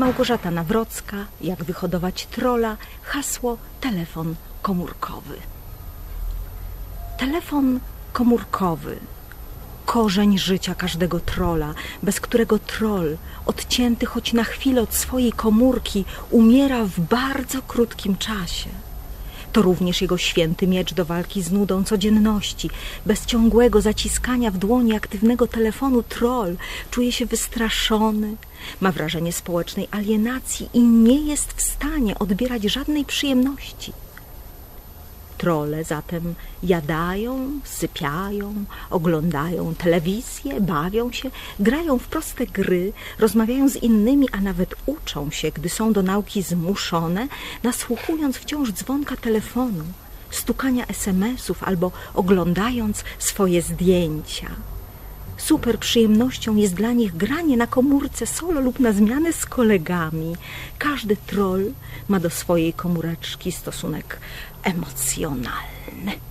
Małgorzata Nawrocka, jak wyhodować trola, hasło telefon komórkowy. Telefon komórkowy. Korzeń życia każdego trola, bez którego troll, odcięty choć na chwilę od swojej komórki, umiera w bardzo krótkim czasie. To również jego święty miecz do walki z nudą codzienności. Bez ciągłego zaciskania w dłoni aktywnego telefonu troll czuje się wystraszony, ma wrażenie społecznej alienacji i nie jest w stanie odbierać żadnej przyjemności. Trole zatem jadają, sypiają, oglądają telewizję, bawią się, grają w proste gry, rozmawiają z innymi, a nawet uczą się, gdy są do nauki zmuszone, nasłuchując wciąż dzwonka telefonu, stukania SMS-ów albo oglądając swoje zdjęcia. Super przyjemnością jest dla nich granie na komórce solo lub na zmianę z kolegami. Każdy troll ma do swojej komóreczki stosunek emocjonalny.